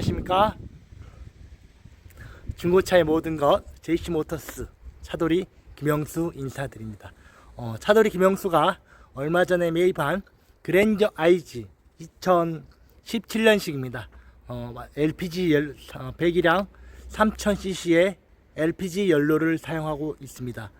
안녕하십니까? 중고차의 모든 것 JC 모터스 차돌이 김영수 인사드립니다. 어, 차돌이 김영수가 얼마 전에 매입한 그랜저 IG 2017년식입니다. 어, LPG 열, 어, 배기량 3000cc의 LPG 연료를 사용하고 있습니다.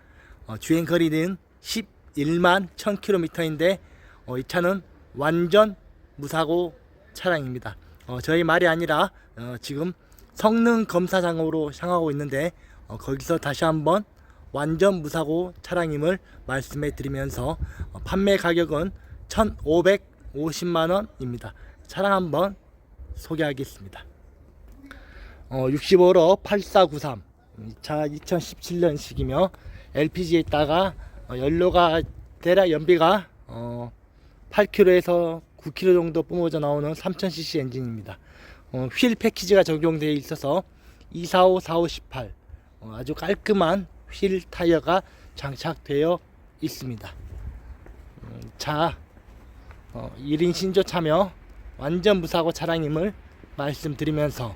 어, 주행 거리는 11만 1000km인데 어, 이 차는 완전 무사고 차량입니다. 어, 저희 말이 아니라 어, 지금 성능 검사장으로 향하고 있는데 어, 거기서 다시 한번 완전 무사고 차량임을 말씀해 드리면서 어, 판매 가격은 1,550만 원입니다. 차량 한번 소개하겠습니다. 어, 65로 8493. 이차 2017년식이며 LPG에 있다가 어, 연료가 대략 연비가 어, 8km에서 9km 정도 뿜어져 나오는 3000cc 엔진입니다. 어, 휠 패키지가 적용되어 있어서 245, 45, 18 어, 아주 깔끔한 휠 타이어가 장착되어 있습니다. 음, 차 어, 1인 신조차며 완전 무사고 차량임을 말씀드리면서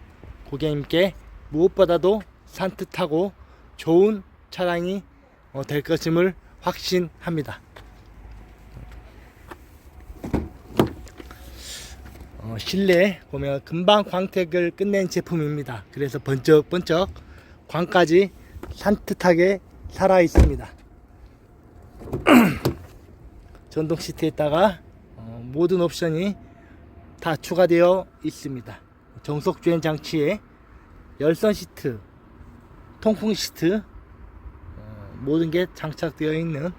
고객님께 무엇보다도 산뜻하고 좋은 차량이 어, 될 것임을 확신합니다. 어, 실내 보면 금방 광택을 끝낸 제품입니다. 그래서 번쩍번쩍 광까지 산뜻하게 살아 있습니다. 전동 시트에다가 어, 모든 옵션이 다 추가되어 있습니다. 정속 주행 장치에 열선 시트, 통풍 시트 어, 모든 게 장착되어 있는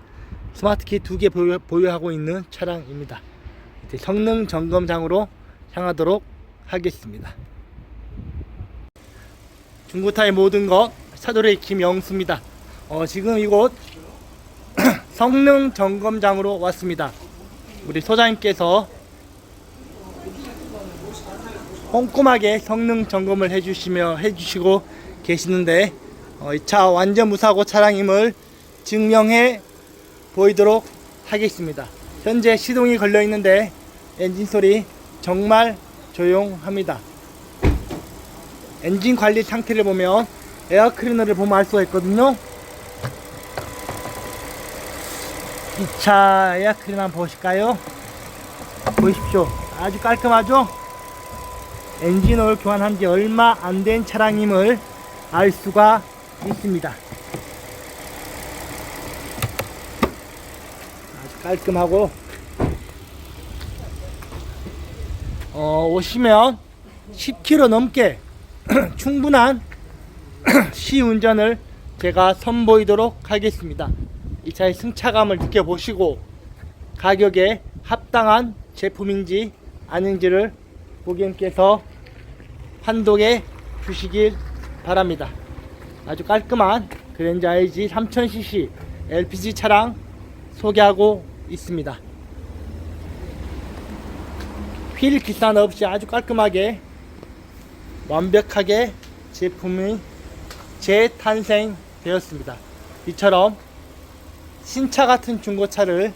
스마트키 두 개 보유, 보유하고 있는 차량입니다. 성능 점검장으로 향하도록 하겠습니다. 중고타의 모든 것 차돌의 김영수입니다. 어, 지금 이곳 성능 점검장으로 왔습니다. 우리 소장님께서 꼼꼼하게 성능 점검을 해주시며 해주시고 계시는데 어, 이 차 완전 무사고 차량임을 증명해 보이도록 하겠습니다. 현재 시동이 걸려 있는데 엔진 소리 정말 조용합니다. 엔진 관리 상태를 보면 에어 클리너를 보면 알 수가 있거든요. 이 차 에어 클리너 한번 보실까요? 보십시오. 아주 깔끔하죠? 엔진 오일 교환한 지 얼마 안 된 차량임을 알 수가 있습니다. 아주 깔끔하고 어, 오시면 10km 넘게 충분한 시운전을 제가 선보이도록 하겠습니다. 이 차의 승차감을 느껴보시고 가격에 합당한 제품인지 아닌지를 고객님께서 판독해 주시길 바랍니다. 아주 깔끔한 그랜저 IG 3000cc LPG 차량 소개하고 있습니다. 휠 기산 없이 아주 깔끔하게 완벽하게 제품이 재탄생 되었습니다. 이처럼 신차 같은 중고차를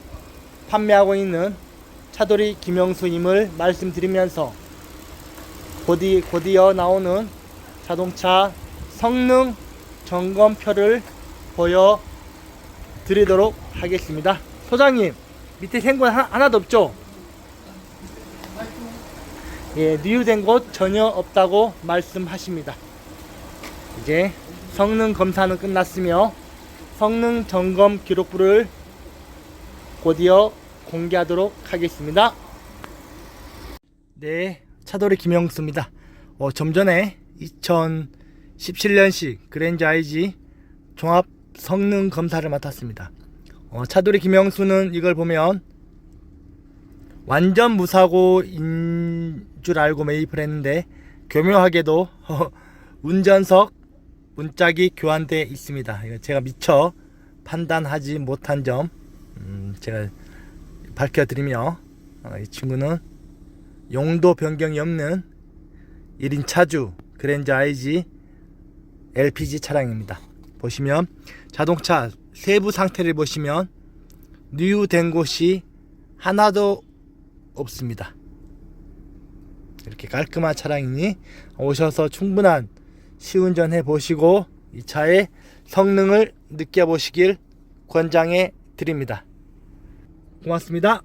판매하고 있는 차돌이 김영수임을 말씀드리면서 곧이, 곧이어 나오는 자동차 성능 점검표를 보여 드리도록 하겠습니다. 소장님, 밑에 생건 하나, 하나도 없죠? 예, 누유된 곳 전혀 없다고 말씀하십니다. 이제 성능 검사는 끝났으며 성능 점검 기록부를 곧이어 공개하도록 하겠습니다. 네, 차돌이 김영수입니다. 어, 좀 전에 2017년식 그랜저 IG 종합 성능 검사를 맡았습니다. 어, 차돌이 김영수는 이걸 보면 완전 무사고 인 줄 알고 매입을 했는데 교묘하게도 운전석 문짝이 교환되어 있습니다. 제가 미처 판단하지 못한 점 음, 제가 밝혀드리며 어, 이 친구는 용도 변경이 없는 1인 차주 그랜저 IG LPG 차량입니다. 보시면 자동차 세부 상태를 보시면 뉴된 곳이 하나도 없습니다. 이렇게 깔끔한 차량이니 오셔서 충분한 시운전 해 보시고 이 차의 성능을 느껴보시길 권장해 드립니다. 고맙습니다.